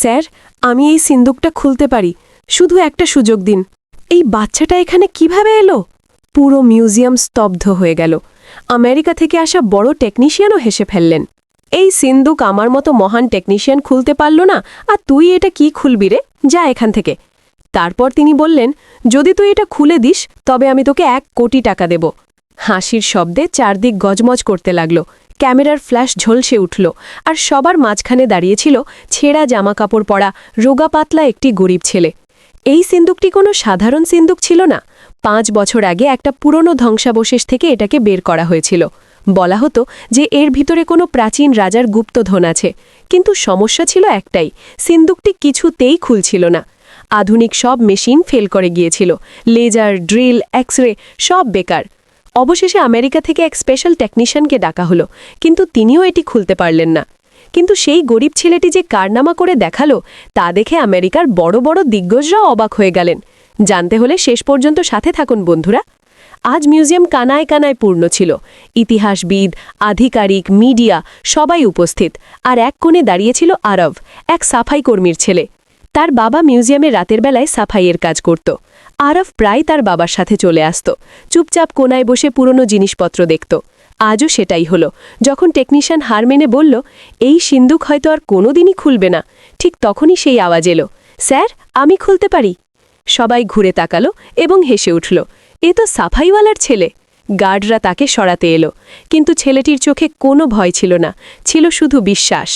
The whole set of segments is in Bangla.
স্যার, আমি এই সিন্দুকটা খুলতে পারি। শুধু একটা সুযোগ দিন। এই বাচ্চাটা এখানে কীভাবে এলো? পুরো মিউজিয়াম স্তব্ধ হয়ে গেল। আমেরিকা থেকে আসা বড় টেকনিশিয়ানও হেসে ফেললেন। এই সিন্দুক আমার মতো মহান টেকনিশিয়ান খুলতে পারল না, আর তুই এটা কি খুলবি রে? যা এখান থেকে। তারপর তিনি বললেন, যদি তুই এটা খুলে দিস, তবে আমি তোকে এক কোটি টাকা দেব। হাসির শব্দে চারদিক গজমজ করতে লাগল। ক্যামেরার ফ্ল্যাশ ঝলসে উঠল আর সবার মাঝখানে দাঁড়িয়েছিল ছেঁড়া জামাকাপড় পরা রোগা পাতলা একটি গরিব ছেলে। এই সিন্দুকটি কোনো সাধারণ সিন্দুক ছিল না। পাঁচ বছর আগে একটা পুরনো ধ্বংসাবশেষ থেকে এটাকে বের করা হয়েছিল। বলা হতো যে এর ভিতরে কোনো প্রাচীন রাজার গুপ্তধন আছে। কিন্তু সমস্যা ছিল একটাই, সিন্দুকটি কিছুতেই খুলছিল না। আধুনিক সব মেশিন ফেল করে গিয়েছিল। লেজার, ড্রিল এক্স রে সব বেকার। অবশেষে আমেরিকা থেকে এক স্পেশাল টেকনিশিয়ানকে ডাকা হলো, কিন্তু তিনিও এটি খুলতে পারলেন না। কিন্তু সেই গরিব ছেলেটি যে কারনামা করে দেখাল, তা দেখে আমেরিকার বড় বড় দিগ্গজরাও অবাক হয়ে গেলেন। জানতে হলে শেষ পর্যন্ত সাথে থাকুন, বন্ধুরা। আজ মিউজিয়াম কানায় কানায় পূর্ণ ছিল। ইতিহাসবিদ, আধিকারিক, মিডিয়া, সবাই উপস্থিত। আর এক কোণে দাঁড়িয়েছিল আরব, এক সাফাই কর্মীর ছেলে। তার বাবা মিউজিয়ামে রাতের বেলায় সাফাইয়ের কাজ করত। আরফ প্রায় তার বাবার সাথে চলে আসত। চুপচাপ কোনায় বসে পুরনো জিনিসপত্র দেখত। আজও সেটাই হলো। যখন টেকনিশিয়ান হার মেনে বলল, এই সিন্দুক হয়তো আর কোনোদিনই খুলবে না। ঠিক তখনই সেই আওয়াজ এলো। স্যার, আমি খুলতে পারি? সবাই ঘুরে তাকালো এবং হেসে উঠল, এ তো সাফাইওয়ালার ছেলে। গার্ডরা তাকে সরাতে এলো। কিন্তু ছেলেটির চোখে কোনো ভয় ছিল না, ছিল শুধু বিশ্বাস।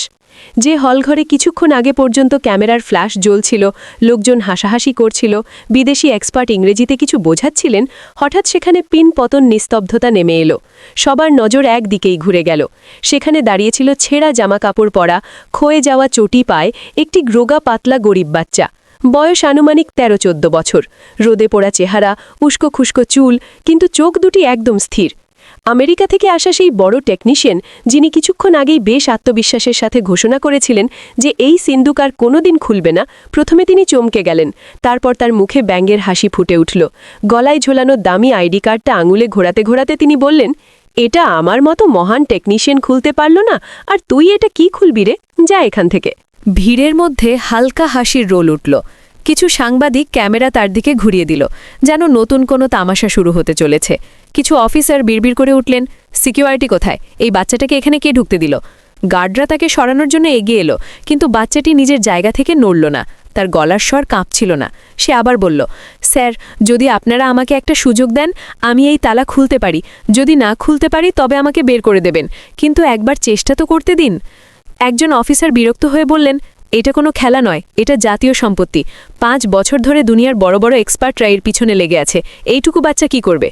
যে হলঘরে কিছুক্ষণ আগে পর্যন্ত ক্যামেরার ফ্ল্যাশ জ্বলছিল, লোকজন হাসাহাসি করছিল, বিদেশি এক্সপার্ট ইংরেজিতে কিছু বোঝাচ্ছিলেন, হঠাৎ সেখানে পিন পতন নিস্তব্ধতা নেমে এলো। সবার নজর একদিকেই ঘুরে গেল। সেখানে দাঁড়িয়েছিল ছেঁড়া জামা কাপড় পরা, ক্ষয়ে যাওয়া চটি পায় একটি গ্রোগা পাতলা গরিব বাচ্চা। বয়স আনুমানিক তেরো চোদ্দ বছর। রোদে পোড়া চেহারা উস্কো খুস্কো চুল, কিন্তু চোখ দুটি একদম স্থির। আমেরিকা থেকে আসা সেই বড় টেকনিশিয়ান, যিনি কিছুক্ষণ আগেই বেশ আত্মবিশ্বাসের সাথে ঘোষণা করেছিলেন যে এই সিন্দুক আর কোনোদিন খুলবে না। প্রথমে তিনি চমকে গেলেন, তারপর তার মুখে ব্যাঙ্গের হাসি ফুটে উঠল। গলায় ঝোলানো দামি আইডি কার্ডটা আঙুলে ঘোরাতে ঘোরাতে তিনি বললেন, এটা আমার মতো মহান টেকনিশিয়ান খুলতে পারল না, আর তুই এটা কি খুলবি রে? যা এখান থেকে। ভিড়ের মধ্যে হালকা হাসির রোল উঠল। কিছু সাংবাদিক ক্যামেরা তার দিকে ঘুরিয়ে দিল, যেন নতুন কোনো তামাশা শুরু হতে চলেছে। কিছু অফিসার বিড়বিড় করে উঠলেন, সিকিউরিটি কোথায়? এই বাচ্চাটাকে এখানে কে ঢুকতে দিল? গার্ডরা তাকে সরানোর জন্য এগিয়ে এলো, কিন্তু বাচ্চাটি নিজের জায়গা থেকে নড়ল না। তার গলার স্বর কাঁপছিল না। সে আবার বলল, স্যার, যদি আপনারা আমাকে একটা সুযোগ দেন, আমি এই তালা খুলতে পারি। যদি না খুলতে পারি, তবে আমাকে বের করে দেবেন। কিন্তু একবার চেষ্টা তো করতে দিন। একজন অফিসার বিরক্ত হয়ে বললেন এটা কোনো খেলা নয়, এটা জাতীয় সম্পত্তি। পাঁচ বছর ধরে দুনিয়ার বড় বড় এক্সপার্টরা এর পিছনে লেগে আছে। এইটুকু বাচ্চা কি করবে?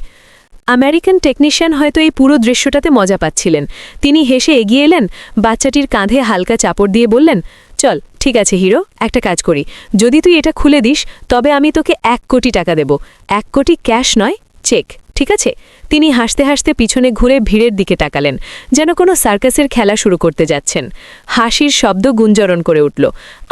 আমেরিকান টেকনিশিয়ান হয়তো এই পুরো দৃশ্যটাতে মজা পাচ্ছিলেন। তিনি হেসে এগিয়ে এলেন, বাচ্চাটির কাঁধে হালকা চাপড় দিয়ে বললেন, চল, ঠিক আছে হিরো, একটা কাজ করি। যদি তুই এটা খুলে দিস, তবে আমি তোকে এক কোটি টাকা দেব। এক কোটি ক্যাশ নয়, চেক। ঠিক আছে? তিনি হাসতে হাসতে পিছনে ঘুরে ভিড়ের দিকে তাকালেন, যেন কোনো সার্কাসের খেলা শুরু করতে যাচ্ছেন। হাসির শব্দ গুঞ্জরণ করে উঠল।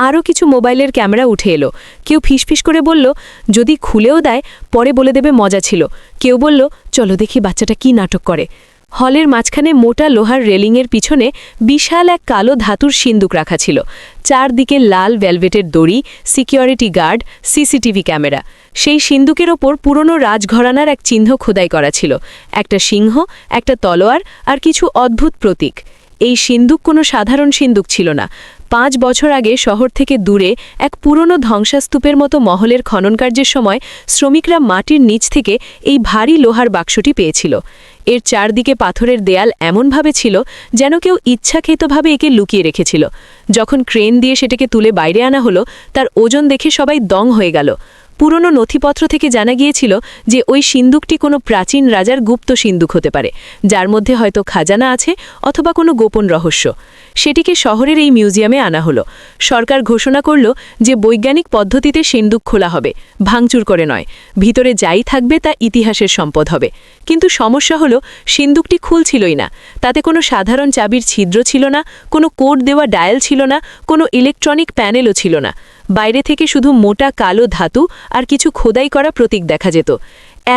আরও কিছু মোবাইলের ক্যামেরা উঠে এলো। কেউ ফিসফিস করে বলল, যদি খুলেও দেয়, পরে বলে দেবে মজা ছিল। কেউ বলল, চলো দেখি বাচ্চাটা কি নাটক করে। হলের মাঝখানে মোটা লোহার রেলিংয়ের পিছনে বিশাল এক কালো ধাতুর সিন্দুক রাখা ছিল। চারদিকে লাল ভেলভেটের দড়ি, সিকিউরিটি গার্ড, সিসিটিভি ক্যামেরা। সেই সিন্দুকের ওপর পুরনো রাজঘরানার এক চিহ্ন খোদাই করা ছিল। একটা সিংহ, একটা তলোয়ার আর কিছু অদ্ভুত প্রতীক। এই সিন্দুক কোনো সাধারণ সিন্দুক ছিল না। পাঁচ বছর আগে শহর থেকে দূরে এক পুরনো ধ্বংসাস্তূপের মতো মহলের খননকার্যের সময় শ্রমিকরা মাটির নিচ থেকে এই ভারী লোহার বাক্সটি পেয়েছিল। এর চারদিকে পাথরের দেয়াল এমনভাবে ছিল যেন কেউ ইচ্ছাকৃতভাবে একে লুকিয়ে রেখেছিল। যখন ক্রেন দিয়ে সেটাকে তুলে বাইরে আনা হলো, তার ওজন দেখে সবাই দং হয়ে গেল। পুরনো নথিপত্র থেকে জানা গিয়েছিল যে ওই সিন্দুকটি কোনো প্রাচীন রাজার গুপ্ত সিন্দুক হতে পারে, যার মধ্যে হয়তো খাজানা আছে অথবা কোনো গোপন রহস্য। সেটিকে শহরের এই মিউজিয়ামে আনা হলো। সরকার ঘোষণা করল যে বৈজ্ঞানিক পদ্ধতিতে সিন্দুক খোলা হবে, ভাঙচুর করে নয়। ভিতরে যাই থাকবে তা ইতিহাসের সম্পদ হবে। কিন্তু সমস্যা হলো সিন্দুকটি খুলছিলই না। তাতে কোনো সাধারণ চাবির ছিদ্র ছিল না, কোনো কোড দেওয়া ডায়াল ছিল না, কোনো ইলেকট্রনিক প্যানেলও ছিল না। বাইরে থেকে শুধু মোটা কালো ধাতু আর কিছু খোদাই করা প্রতীক দেখা যেত।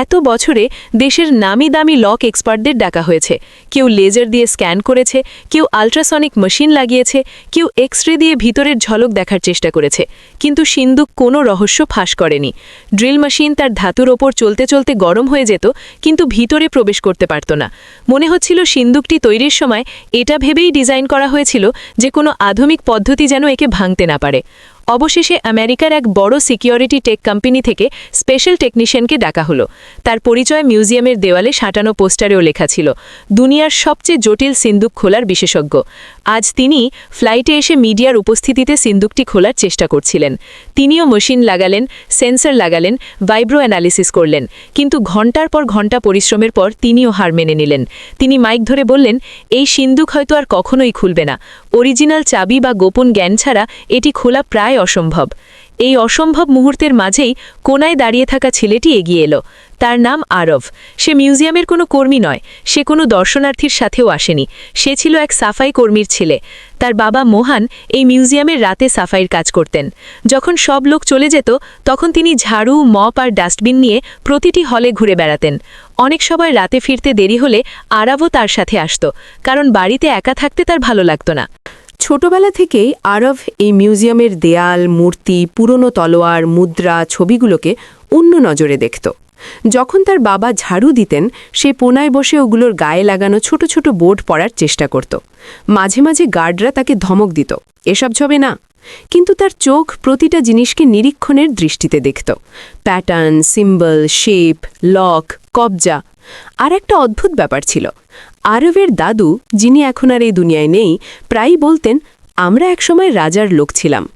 এত বছরে দেশের নামি দামি লক এক্সপার্টদের ডাকা হয়েছে। কেউ লেজার দিয়ে স্ক্যান করেছে, কেউ আল্ট্রাসনিক মেশিন লাগিয়েছে, কেউ এক্স রে দিয়ে ভিতরের ঝলক দেখার চেষ্টা করেছে। কিন্তু সিন্দুক কোনো রহস্য ফাঁস করেনি। ড্রিল মেশিন তার ধাতুর ওপর চলতে চলতে গরম হয়ে যেত, কিন্তু ভিতরে প্রবেশ করতে পারত না। মনে হচ্ছিল সিন্দুকটি তৈরির সময় এটা ভেবেই ডিজাইন করা হয়েছিল যে কোনো আধুনিক পদ্ধতি যেন একে ভাঙতে না পারে। অবশেষে আমেরিকার এক বড় সিকিউরিটি টেক কোম্পানি থেকে স্পেশাল টেকনিশিয়ানকে ডাকা হলো। তার পরিচয় মিউজিয়ামের দেওয়ালে সাঁটানো পোস্টারেও লেখা ছিল, দুনিয়ার সবচেয়ে জটিল সিন্দুক খোলার বিশেষজ্ঞ। আজ তিনি ফ্লাইটে এসে মিডিয়ার উপস্থিতিতে সিন্দুকটি খোলার চেষ্টা করছিলেন। তিনিও মেশিন লাগালেন, সেন্সর লাগালেন ভাইব্রো অ্যানালিসিস করলেন। কিন্তু ঘণ্টার পর ঘণ্টা পরিশ্রমের পর তিনিও হার মেনে নিলেন। তিনি মাইক ধরে বললেন, এই সিন্দুক হয়তো আর কখনোই খুলবে না। অরিজিনাল চাবি বা গোপন জ্ঞান ছাড়া এটি খোলা প্রায় অসম্ভব। এই অসম্ভব মুহূর্তের মাঝেই কোনায় দাঁড়িয়ে থাকা ছেলেটি এগিয়ে এলো। তার নাম আরব সে মিউজিয়ামের কোনো কর্মী নয়। সে কোনো দর্শনার্থীর সাথেও আসেনি। সে ছিল এক সাফাই কর্মীর ছেলে। তার বাবা মোহান এই মিউজিয়ামের রাতে সাফাইয়ের কাজ করতেন। যখন সব লোক চলে যেত, তখন তিনি ঝাড়ু, মপ আর ডাস্টবিন নিয়ে প্রতিটি হলে ঘুরে বেড়াতেন। অনেক সময় রাতে ফিরতে দেরি হলে আরবও তার সাথে আসত, কারণ বাড়িতে একা থাকতে তার ভালো লাগত না। ছোটবেলা থেকেই আরব এই মিউজিয়ামের দেয়াল, মূর্তি, পুরনো তলোয়ার, মুদ্রা ছবিগুলোকে অন্য নজরে দেখত। যখন তার বাবা ঝাড়ু দিতেন, সে পোনায় বসে ওগুলোর গায়ে লাগানো ছোট ছোট বোর্ড পড়ার চেষ্টা করত। মাঝে মাঝে গার্ডরা তাকে ধমক দিত, এসব ছবে না। কিন্তু তার চোখ প্রতিটা জিনিসকে নিরীক্ষণের দৃষ্টিতে দেখত। প্যাটার্ন, সিম্বল, শেপ, লক, কবজা আর একটা অদ্ভুত ব্যাপার ছিল। আরবের দাদু, যিনি এখন আর এই দুনিয়ায় নেই, প্রায়ই বলতেন, আমরা একসময় রাজার লোক ছিলাম।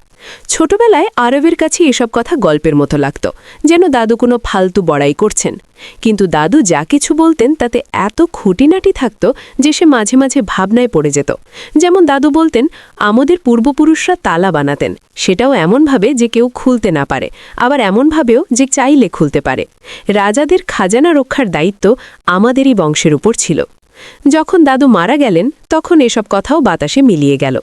ছোটবেলায় আরবের কাছে এসব কথা গল্পের মতো লাগত, যেন দাদু কোনো ফালতু বড়াই করছেন। কিন্তু দাদু যা কিছু বলতেন তাতে এত খুঁটিনাটি থাকত যে সে মাঝে মাঝে ভাবনায় পড়ে যেত। যেমন দাদু বলতেন, আমাদের পূর্বপুরুষরা তালা বানাতেন। সেটাও এমনভাবে যে কেউ খুলতে না পারে। আবার এমনভাবেও যে চাইলে খুলতে পারে। রাজাদের খাজানা রক্ষার দায়িত্ব আমাদেরই বংশের উপর ছিল। যখন দাদু মারা গেলেন, তখন এসব কথাও বাতাসে মিলিয়ে গেল।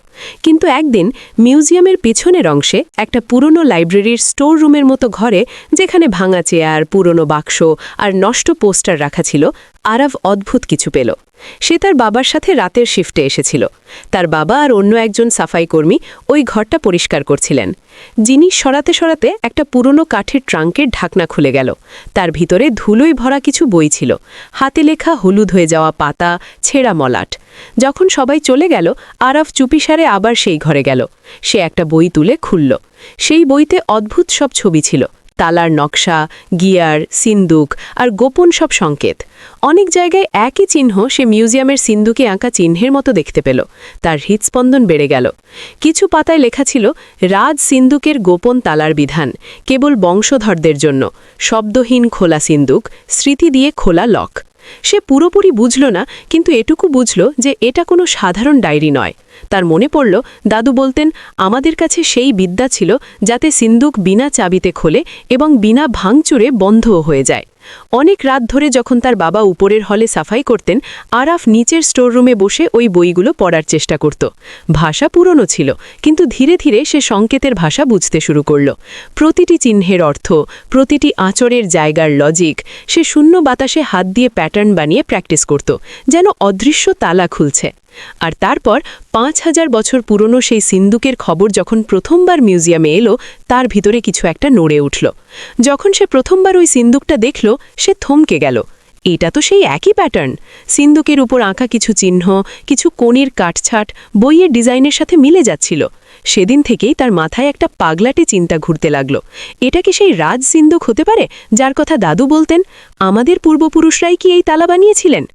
কিন্তু একদিন মিউজিয়ামের পেছনের অংশে একটা পুরনো লাইব্রেরির স্টোর রুমের মতো ঘরে, যেখানে ভাঙা চেয়ার, পুরনো বাক্স আর নষ্ট পোস্টার রাখা ছিল আরব অদ্ভুত কিছু পেল। সে তার বাবার সাথে রাতের শিফটে এসেছিল। তার বাবা আর অন্য একজন সাফাই কর্মী ওই ঘরটা পরিষ্কার করছিলেন। জিনিস সরাতে সরাতে একটা পুরনো কাঠের ট্রাঙ্কের ঢাকনা খুলে গেল। তার ভিতরে ধুলোই ভরা কিছু বই ছিল। হাতে লেখা হলুদ হয়ে যাওয়া পাতা, ছেঁড়া মলাট। যখন সবাই চলে গেল, আরফ চুপিসারে আবার সেই ঘরে গেল। সে একটা বই তুলে খুলল। সেই বইতে অদ্ভুত সব ছবি ছিল। তালার নকশা, গিয়ার, সিন্দুক আর গোপন সব সংকেত। অনেক জায়গায় একই চিহ্ন সে মিউজিয়ামের সিন্দুকে আঁকা চিহ্নের মতো দেখতে পেল। তার হৃৎস্পন্দন বেড়ে গেল। কিছু পাতায় লেখা ছিল, রাজ সিন্দুকের গোপন তালার বিধান, কেবল বংশধরদের জন্য। শব্দহীন খোলা সিন্দুক, স্মৃতি দিয়ে খোলা লক। সে পুরোপুরি বুঝল না, কিন্তু এটুকু বুঝল যে এটা কোনো সাধারণ ডায়েরি নয়। তার মনে পড়ল, দাদু বলতেন, আমাদের কাছে সেই বিদ্যা ছিল যাতে সিন্দুক বিনা চাবিতে খোলে এবং বিনা ভাঙচুরে বন্ধও হয়ে যায়। অনেক রাত ধরে যখন তার বাবা উপরের হলে সাফাই করতেন, আরাফ নিচের স্টোররুমে বসে ওই বইগুলো পড়ার চেষ্টা করত। ভাষা পুরনো ছিল, কিন্তু ধীরে ধীরে সে সংকেতের ভাষা বুঝতে শুরু করল। প্রতিটি চিহ্নের অর্থ, প্রতিটি আঁচড়ের জায়গার লজিক সে শূন্য বাতাসে হাত দিয়ে প্যাটার্ন বানিয়ে প্র্যাকটিস করত, যেন অদৃশ্য তালা খুলছে। আর তারপর পাঁচ হাজার বছর পুরনো সেই সিন্দুকের খবর যখন প্রথমবার মিউজিয়ামে এলো, তার ভিতরে কিছু একটা নড়ে উঠল। যখন সে প্রথমবার ওই সিন্দুকটা দেখল সে থমকে গেল। এটা তো সেই একই প্যাটার্ন সিন্দুকের উপর আঁকা কিছু চিহ্ন, কিছু কোণের কাটছাট বইয়ের ডিজাইনের সাথে মিলে যাচ্ছিল। সেদিন থেকেই তার মাথায় একটা পাগলাটে চিন্তা ঘুরতে লাগল। এটা কি সেই রাজ সিন্দুক হতে পারে, যার কথা দাদু বলতেন? আমাদের পূর্বপুরুষরাই কি এই তালা বানিয়েছিলেন?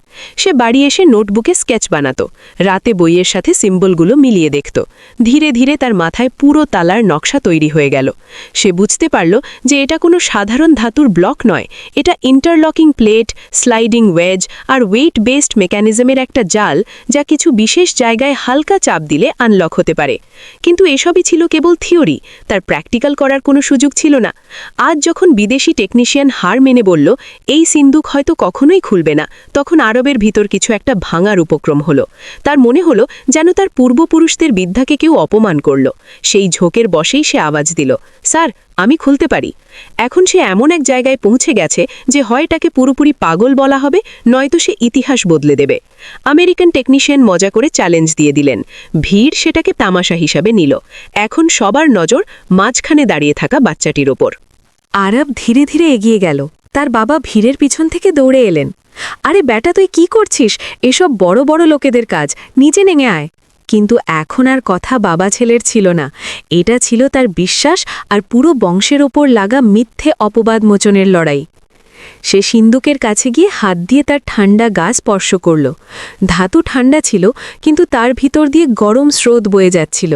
সে বাড়ি এসে নোটবুকে স্কেচ বানাতো, রাতে বইয়ের সাথে সিম্বলগুলো মিলিয়ে দেখত। ধীরে ধীরে তার মাথায় পুরো তালার নকশা তৈরি হয়ে গেল। সে বুঝতে পারল যে এটা কোনো সাধারণ ধাতুর ব্লক নয়, এটা ইন্টারলকিং প্লেট, স্লাইডিং ওয়েজ আর ওয়েট বেসড মেকানিজমের একটা জাল যা কিছু বিশেষ জায়গায় হালকা চাপ দিলে আনলক হতে পারে। কিন্তু এসবই ছিল কেবল থিওরি, তার প্র্যাকটিক্যাল করার কোনো সুযোগ ছিল না। আজ যখন বিদেশি টেকনিশিয়ান হার মেনে বলল, এই সিন্দুক হয়তো কখনোই খুলবে না, তখন আরবের ভিতর কিছু একটা ভাঙার উপক্রম হলো। তার মনে হলো যেন তার পূর্বপুরুষদের বিদ্যাকে কেউ অপমান করল। সেই ঝোঁকের বসেই সে আওয়াজ দিল, স্যার আমি খুলতে পারি। এখন সে এমন এক জায়গায় পৌঁছে গেছে যে হয় তাকে পুরোপুরি পাগল বলা হবে, নয়তো সে ইতিহাস বদলে দেবে। আমেরিকান টেকনিশিয়ান মজা করে চ্যালেঞ্জ দিয়ে দিলেন। ভিড় সেটাকে তামাশা হিসাবে নিল। এখন সবার নজর মাঝখানে দাঁড়িয়ে থাকা বাচ্চাটির ওপর। আরব ধীরে ধীরে এগিয়ে গেল। তার বাবা ভিড়ের পিছন থেকে দৌড়ে এলেন। আরে বেটা, তুই কি করছিস? এসব বড় বড় লোকেদের কাজ। নিচে নেমে আয়। কিন্তু এখন আর কথা বাবা ছেলের ছিল না। এটা ছিল তার বিশ্বাস আর পুরো বংশের ওপর লাগা মিথ্যে অপবাদ মোচনের লড়াই। সে সিন্দুকের কাছে গিয়ে হাত দিয়ে তার ঠান্ডা গা স্পর্শ করল। ধাতু ঠান্ডা ছিল, কিন্তু তার ভিতর দিয়ে গরম স্রোত বয়ে যাচ্ছিল।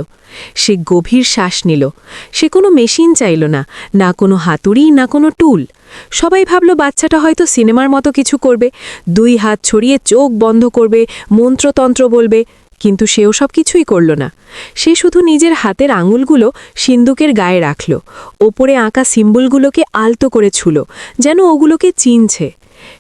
সে গভীর শ্বাস নিল। সে কোনো মেশিন চাইল না না কোনো হাতুড়ি, না কোনো টুল। সবাই ভাবল, বাচ্চাটা হয়তো সিনেমার মতো কিছু করবে। দুই হাত ছড়িয়ে চোখ বন্ধ করবে, মন্ত্রতন্ত্র বলবে। কিন্তু সেও সব কিছুই করল না। সে শুধু নিজের হাতের আঙুলগুলো সিন্দুকের গায়ে রাখল। ওপরে আঁকা সিম্বলগুলোকে আলতো করে ছুল, যেন ওগুলোকে চিনছে।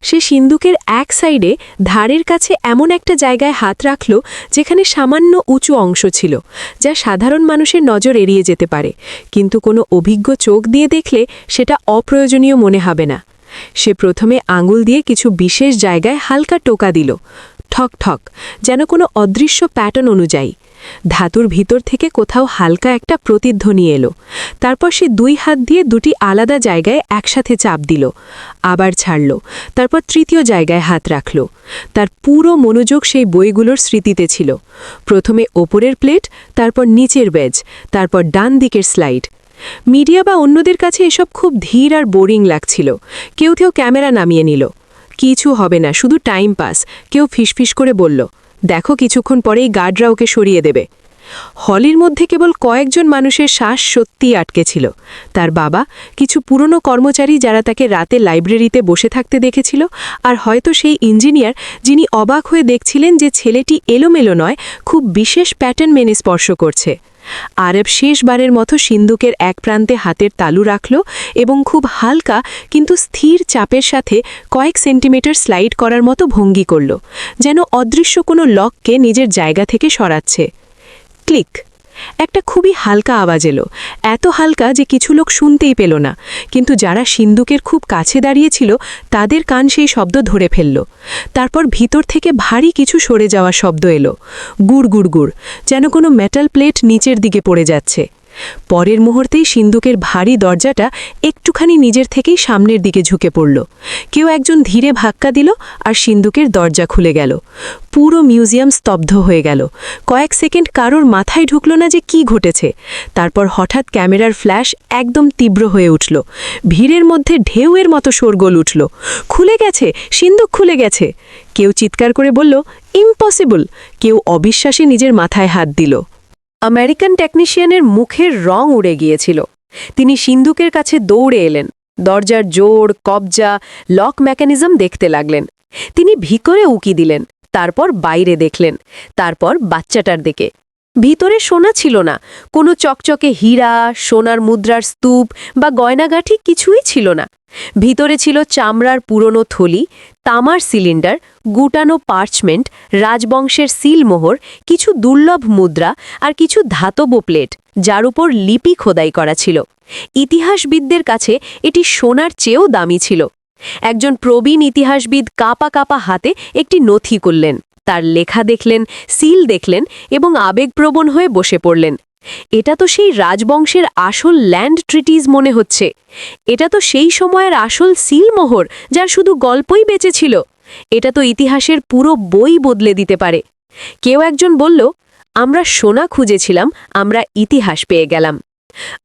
সে সিন্দুকের এক সাইডে ধারের কাছে এমন একটা জায়গায় হাত রাখল, যেখানে সামান্য উঁচু অংশ ছিল, যা সাধারণ মানুষের নজর এড়িয়ে যেতে পারে। কিন্তু কোনো অভিজ্ঞ চোখ দিয়ে দেখলে সেটা অপ্রয়োজনীয় মনে হবে না। সে প্রথমে আঙুল দিয়ে কিছু বিশেষ জায়গায় হালকা টোকা দিল। ঠক ঠক, যেন কোনো অদৃশ্য প্যাটার্ন অনুযায়ী। ধাতুর ভিতর থেকে কোথাও হালকা একটা প্রতিধ্বনি এলো। তারপর সে দুই হাত দিয়ে দুটি আলাদা জায়গায় একসাথে চাপ দিল, আবার ছাড়ল, তারপর তৃতীয় জায়গায় হাত রাখল। তার পুরো মনোযোগ সেই বইগুলোর স্মৃতিতে ছিল। প্রথমে ওপরের প্লেট, তারপর নিচের বেজ, তারপর ডান দিকের স্লাইড। মিডিয়া বা অন্যদের কাছে এসব খুব ধীর আর বোরিং লাগছিল। কেউ কেউ ক্যামেরা নামিয়ে নিল। কিছু হবে না, শুধু টাইম পাস কেউ ফিসফিস করে বলল, দেখো কিছুক্ষণ পরেই গার্ডরা ওকে সরিয়ে দেবে। হলির মধ্যে কেবল কয়েকজন মানুষের শ্বাস সত্যিই আটকে ছিল। তার বাবা, কিছু পুরনো কর্মচারী যারা তাকে রাতে লাইব্রেরিতে বসে থাকতে দেখেছিল, আর হয়তো সেই ইঞ্জিনিয়ার যিনি অবাক হয়ে দেখছিলেন যে ছেলেটি এলোমেলো নয়, খুব বিশেষ প্যাটার্ন মেনে স্পর্শ করছে। আরব শেষবারের মতো সিন্দুকের এক প্রান্তে হাতের তালু রাখল এবং খুব হালকা কিন্তু স্থির চাপের সাথে কয়েক সেন্টিমিটার স্লাইড করার মতো ভঙ্গি করল, যেন অদৃশ্য কোনো লককে নিজের জায়গা থেকে সরাচ্ছে। ক্লিক। একটা খুবই হালকা আওয়াজ এলো। এত হালকা যে কিছু লোক শুনতেই পেল না। কিন্তু যারা সিন্দুকের খুব কাছে দাঁড়িয়েছিল, তাদের কান সেই শব্দ ধরে ফেলল। তারপর ভিতর থেকে ভারী কিছু সরে যাওয়া শব্দ এলো। গুড় গুড় গুড়, যেন কোনো মেটাল প্লেট নিচের দিকে পড়ে যাচ্ছে। পরের মুহূর্তেই সিন্দুকের ভারী দরজাটা একটুখানি নিজের থেকেই সামনের দিকে ঝুঁকে পড়ল। কেউ একজন ধীরে ভাক্কা দিল আর সিন্দুকের দরজা খুলে গেল। পুরো মিউজিয়াম স্তব্ধ হয়ে গেল। কয়েক সেকেন্ড কারোর মাথায় ঢুকল না যে কি ঘটেছে। তারপর হঠাৎ ক্যামেরার ফ্ল্যাশ একদম তীব্র হয়ে উঠল। ভিড়ের মধ্যে ঢেউয়ের মতো শোরগোল উঠল। খুলে গেছে সিন্দুক খুলে গেছে। কেউ চিৎকার করে বলল, ইম্পসিবল। কেউ অবিশ্বাসে নিজের মাথায় হাত দিল। আমেরিকান টেকনিশিয়ানের মুখের রং উড়ে গিয়েছিল। তিনি সিন্ধুকের কাছে দৌড়ে এলেন। দরজার জোর, কবজা, লক মেকানিজম দেখতে লাগলেন। তিনি ভিকরে উকি দিলেন, তারপর বাইরে দেখলেন, তারপর বাচ্চাটার দিকে। ভিতরে সোনা ছিল না। কোনো চকচকে হীরা, সোনার মুদ্রার স্তূপ বা গয়নাগাঠি কিছুই ছিল না। ভিতরে ছিল চামড়ার পুরনো থলি, তামার সিলিন্ডার, গুটানো পার্চমেন্ট, রাজবংশের সিলমোহর, কিছু দুর্লভ মুদ্রা আর কিছু ধাতব প্লেট, যার উপর লিপি খোদাই করা ছিল। ইতিহাসবিদদের কাছে এটি সোনার চেয়েও দামি ছিল। একজন প্রবীণ ইতিহাসবিদ কাপা কাপা হাতে একটি নথি করলেন তার লেখা দেখলেন, সিল দেখলেন এবং আবেগপ্রবণ হয়ে বসে পড়লেন। এটা তো সেই রাজবংশের আসল ল্যান্ড ট্রিটিজ মনে হচ্ছে। এটা তো সেই সময়ের আসল সিলমোহর যার শুধু গল্পই বেঁচে ছিল। এটা তো ইতিহাসের পুরো বই বদলে দিতে পারে। কেউ একজন বলল, আমরা সোনা খুঁজেছিলাম, আমরা ইতিহাস পেয়ে গেলাম।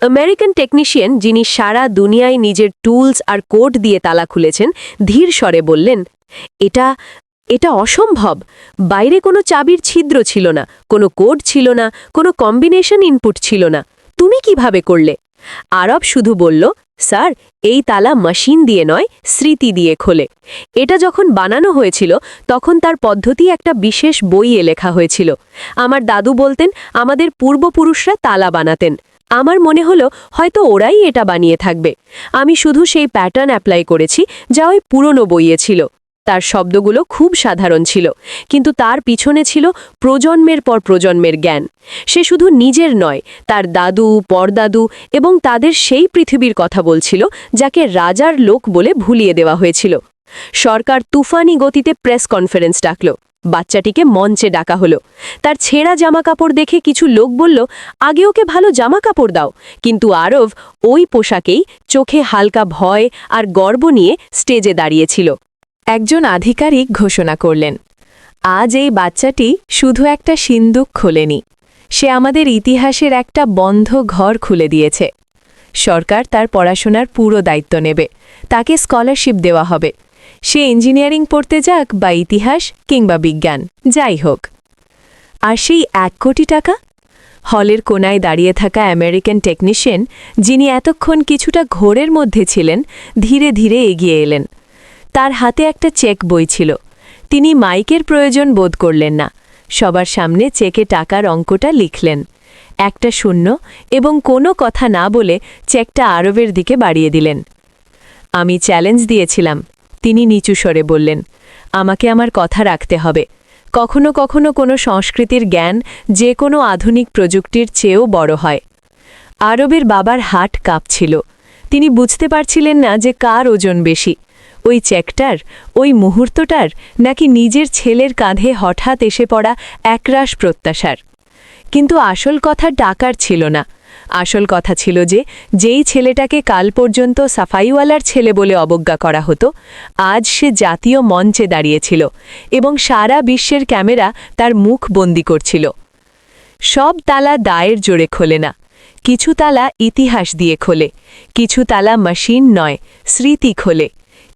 আমেরিকান টেকনিশিয়ান যিনি সারা দুনিয়ায় নিজের টুলস আর কোড দিয়ে তালা খুলেছেন, ধীর স্বরে বললেন, এটা এটা অসম্ভব। বাইরে কোনো চাবির ছিদ্র ছিল না, কোনো কোড ছিল না, কোনো কম্বিনেশন ইনপুট ছিল না। তুমি কীভাবে করলে? আরব শুধু বলল, স্যার, এই তালা মেশিন দিয়ে নয়, স্মৃতি দিয়ে খোলে। এটা যখন বানানো হয়েছিল, তখন তার পদ্ধতি একটা বিশেষ বইয়ে লেখা হয়েছিল। আমার দাদু বলতেন, আমাদের পূর্বপুরুষরা তালা বানাতেন। আমার মনে হলো, হয়তো ওরাই এটা বানিয়ে থাকবে। আমি শুধু সেই প্যাটার্ন অ্যাপ্লাই করেছি, যা ওই পুরনো বইয়ে ছিল। তার শব্দগুলো খুব সাধারণ ছিল, কিন্তু তার পিছনে ছিল প্রজন্মের পর প্রজন্মের জ্ঞান। সে শুধু নিজের নয়, তার দাদু, পরদাদু এবং তাদের সেই পৃথিবীর কথা বলছিল, যাকে রাজার লোক বলে ভুলিয়ে দেওয়া হয়েছিল। সরকার তুফানি গতিতে প্রেস কনফারেন্স ডাকল। বাচ্চাটিকে মঞ্চে ডাকা হলো। তার ছেঁড়া জামা কাপড় দেখে কিছু লোক বলল, আগে ওকে ভালো জামা কাপড় দাও। কিন্তু আরব ওই পোশাকেই চোখে হালকা ভয় আর গর্ব নিয়ে স্টেজে দাঁড়িয়েছিল। একজন আধিকারিক ঘোষণা করলেন, আজ এই বাচ্চাটি শুধু একটা সিন্দুক খোলেনি, সে আমাদের ইতিহাসের একটা বন্ধ ঘর খুলে দিয়েছে। সরকার তার পড়াশোনার পুরো দায়িত্ব নেবে, তাকে স্কলারশিপ দেওয়া হবে। সে ইঞ্জিনিয়ারিং পড়তে যাক বা ইতিহাস কিংবা বিজ্ঞান, যাই হোক। আর সেই এক কোটি টাকা? হলের কোনায় দাঁড়িয়ে থাকা আমেরিকান টেকনিশিয়ান, যিনি এতক্ষণ কিছুটা ঘোরের মধ্যে ছিলেন, ধীরে ধীরে এগিয়ে এলেন। তার হাতে একটা চেক বই ছিল। তিনি মাইকের প্রয়োজন বোধ করলেন না। সবার সামনে চেকে টাকার অঙ্কটা লিখলেন। একটা শূন্য এবং কোনো কথা না বলে চেকটা আরবের দিকে বাড়িয়ে দিলেন। আমি চ্যালেঞ্জ দিয়েছিলাম। তিনি নিচু স্বরে বললেন, আমাকে আমার কথা রাখতে হবে। কখনো কখনো কোনো সংস্কৃতির জ্ঞান যে কোনো আধুনিক প্রযুক্তির চেয়েও বড় হয়। আরবের বাবার হাট কাঁপছিল। তিনি বুঝতে পারছিলেন না যে কার ওজন বেশি। ওই চেকটার, ওই মুহূর্তটার নাকি নিজের ছেলের কাঁধে হঠাৎ এসে পড়া একরাশ প্রত্যাশার। কিন্তু আসল কথা ডাকার ছিল না। আসল কথা ছিল যে, যেই ছেলেটাকে কাল পর্যন্ত সাফাইওয়ালার ছেলে বলে অবজ্ঞা করা হতো, আজ সে জাতীয় মঞ্চে দাঁড়িয়েছিল এবং সারা বিশ্বের ক্যামেরা তার মুখ বন্দি করছিল। সব তালা দায়ের জোরে খোলে না। কিছু তালা ইতিহাস দিয়ে খোলে, কিছু তালা মেশিন নয়, স্মৃতি খোলে।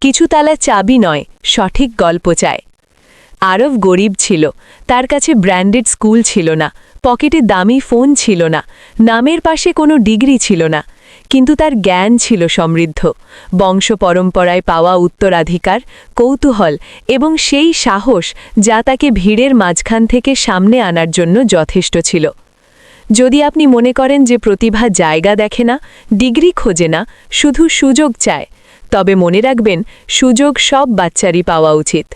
কিছু তালা চাবি নয়, সঠিক গল্প চায় আরব গরিব ছিল, তার কাছে ব্র্যান্ডেড স্কুল ছিল না, পকেটে দামি ফোন ছিল না, নামের পাশে কোনো ডিগ্রি ছিল না। কিন্তু তার জ্ঞান ছিল সমৃদ্ধ, বংশ পরম্পরায় পাওয়া উত্তরাধিকার, কৌতূহল এবং সেই সাহস যা তাকে ভিড়ের মাঝখান থেকে সামনে আনার জন্য যথেষ্ট ছিল। যদি আপনি মনে করেন যে প্রতিভা জায়গা দেখে না, ডিগ্রি খোঁজে না, শুধু সুযোগ চায় তবে মনে রাখবেন সুযোগ সব বাচ্চারই পাওয়া উচিত।